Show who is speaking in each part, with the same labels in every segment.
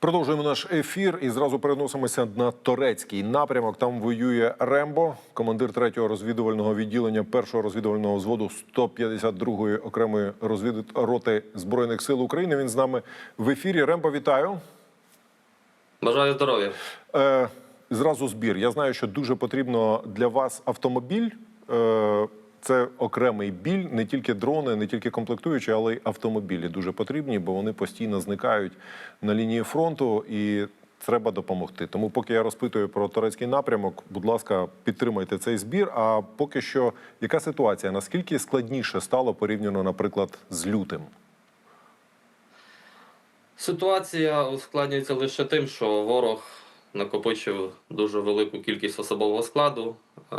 Speaker 1: Продовжуємо наш ефір і зразу переносимося на турецький напрямок. Там воює Рембо, командир третього розвідувального відділення першого розвідувального взводу 152-ї окремої розвід... роти збройних сил України. Він з нами в ефірі. Рембо, вітаю.
Speaker 2: Бажаю здоров'я.
Speaker 1: Е, зразу збір. Я знаю, що дуже потрібно для вас автомобіль. Е, це окремий біль, не тільки дрони, не тільки комплектуючі, але й автомобілі дуже потрібні, бо вони постійно зникають на лінії фронту і треба допомогти. Тому, поки я розпитую про турецький напрямок, будь ласка, підтримайте цей збір. А поки що, яка ситуація? Наскільки складніше стало порівняно, наприклад, з лютим?
Speaker 2: Ситуація ускладнюється лише тим, що ворог накопичив дуже велику кількість особового складу, е,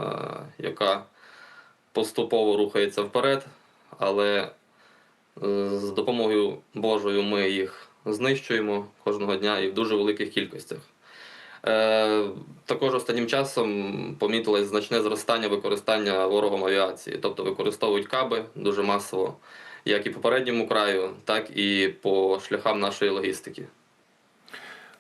Speaker 2: яка поступово рухається вперед, але е, з допомогою Божою ми їх знищуємо кожного дня і в дуже великих кількостях. Е, також останнім часом помітилось значне зростання використання ворогом авіації, тобто використовують каби дуже масово, як і по передньому краю, так і по шляхам нашої логістики.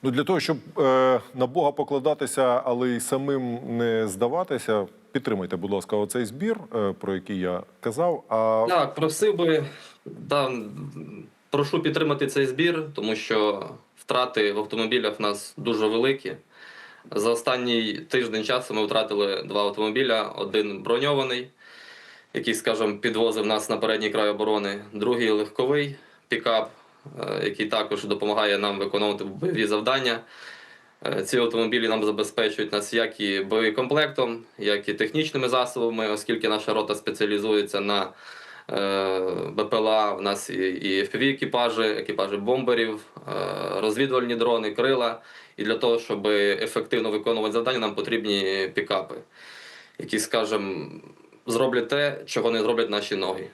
Speaker 1: Ну для того, щоб е, на Бога покладатися, але й самим не здаватися, підтримайте, будь ласка, оцей збір, е, про який я казав. А
Speaker 2: Так, просив би да, прошу підтримати цей збір, тому що втрати в автомобілях в нас дуже великі. За останній тиждень часу ми втратили два автомобіля: один броньований, який, скажімо, підвозив нас на передній край оборони, другий легковий пікап, який також допомагає нам виконувати бойові завдання. Е, Ці автомобілі нам забезпечують нас як і боєкомплектом, як і технічними засобами, оскільки наша рота спеціалізується на е, БПЛА. В нас і, fpv екіпажі, екіпажі бомберів, е, розвідувальні дрони, крила. І для того, щоб ефективно виконувати завдання, нам потрібні пікапи, які, скажімо, зроблять те, чого не зроблять наші ноги.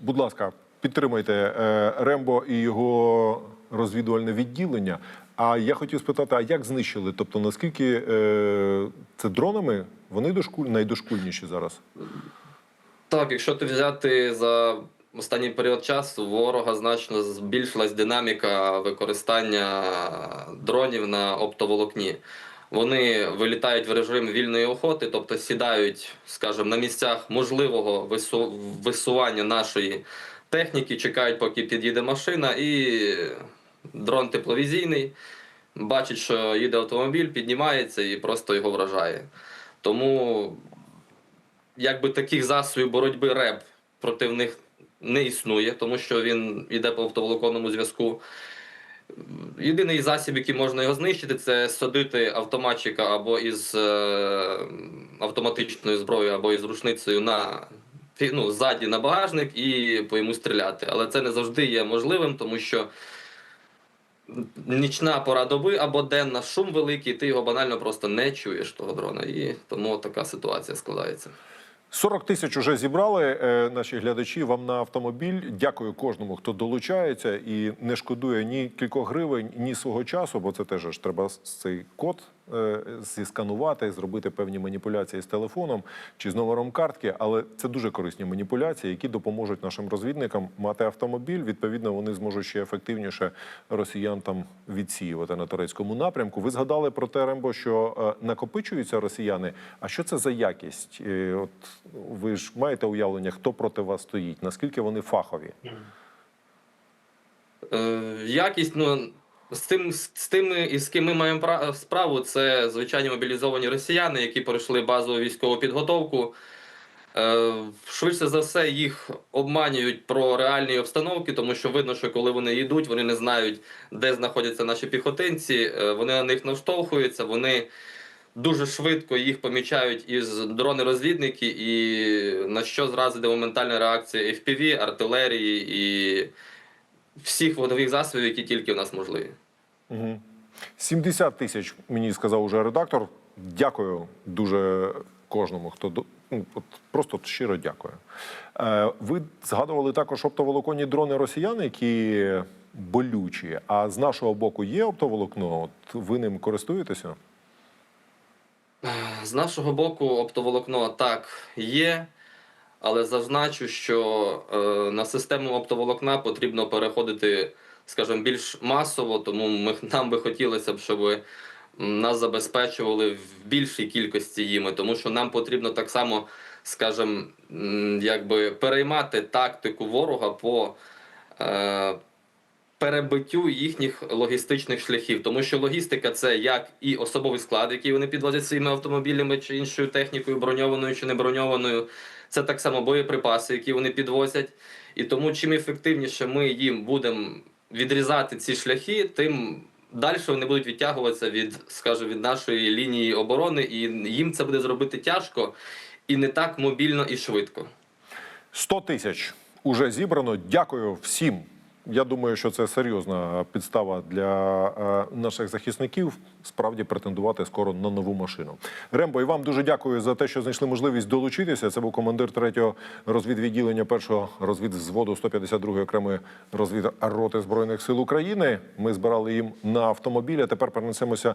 Speaker 1: будь ласка, підтримайте е, Рембо і його розвідувальне відділення. А я хотів спитати, а як знищили? Тобто, наскільки е, це дронами? Вони дошкуль... найдошкульніші зараз?
Speaker 2: Так, якщо ти взяти за останній період часу, ворога значно збільшилась динаміка використання дронів на оптоволокні. Вони вилітають в режим вільної охоти, тобто сідають, скажімо, на місцях можливого вису- висування нашої техніки, чекають, поки під'їде машина, і дрон тепловізійний бачить, що їде автомобіль, піднімається і просто його вражає. Тому якби таких засобів боротьби РЕБ проти них не існує, тому що він йде по автоволоконному зв'язку. Єдиний засіб, який можна його знищити, це садити автоматчика або із е, автоматичною зброєю, або із рушницею на ну, ззаді на багажник і по йому стріляти. Але це не завжди є можливим, тому що нічна пора доби або денна шум великий, ти його банально просто не чуєш того дрона. І тому така ситуація складається.
Speaker 1: 40 тисяч уже зібрали е, наші глядачі вам на автомобіль. Дякую кожному, хто долучається і не шкодує ні кількох гривень, ні свого часу, бо це теж треба цей код е, зісканувати, зробити певні маніпуляції з телефоном чи з номером картки. Але це дуже корисні маніпуляції, які допоможуть нашим розвідникам мати автомобіль. Відповідно, вони зможуть ще ефективніше росіян там відсіювати на турецькому напрямку. Ви згадали про те, Рембо, що е, накопичуються росіяни. А що це за якість? От ви ж маєте уявлення, хто проти вас стоїть? Наскільки вони фахові?
Speaker 2: Е, Якість, ну з тим, з тими, із ким ми маємо пра- справу, це звичайні мобілізовані росіяни, які пройшли базову військову підготовку. Е, Швидше за все, їх обманюють про реальні обстановки, тому що видно, що коли вони йдуть, вони не знають, де знаходяться наші піхотинці. е, Вони на них наштовхуються, вони дуже швидко їх помічають із дрони-розвідники, і на що зразу йде моментальна реакція FPV, артилерії і всіх водових засобів, які тільки в нас можливі.
Speaker 1: Угу. 70 тисяч, мені сказав уже редактор. Дякую дуже кожному, хто ну, от просто щиро дякую. Е, ви згадували також оптоволоконні дрони росіян, які болючі. А з нашого боку є оптоволокно? От ви ним користуєтеся?
Speaker 2: З нашого боку, оптоволокно так є, але зазначу, що е, на систему оптоволокна потрібно переходити скажімо, більш масово, тому ми, нам би хотілося б, щоб нас забезпечували в більшій кількості їми, тому що нам потрібно так само, скажімо, якби переймати тактику ворога по е, перебиттю їхніх логістичних шляхів, тому що логістика це як і особовий склад, який вони підвозять своїми автомобілями чи іншою технікою, броньованою чи не броньованою. Це так само боєприпаси, які вони підвозять. І тому чим ефективніше ми їм будемо відрізати ці шляхи, тим далі вони будуть відтягуватися від, скажімо, від нашої лінії оборони, і їм це буде зробити тяжко і не так мобільно і швидко.
Speaker 1: 100 тисяч уже зібрано. Дякую всім. Я думаю, що це серйозна підстава для е, наших захисників справді претендувати скоро на нову машину. Рембо, і вам дуже дякую за те, що знайшли можливість долучитися. Це був командир третього розвідвідділення першого розвідзводу 152-ї окремої розвідроти збройних сил України. Ми збирали їм на автомобілі. Тепер перенесемося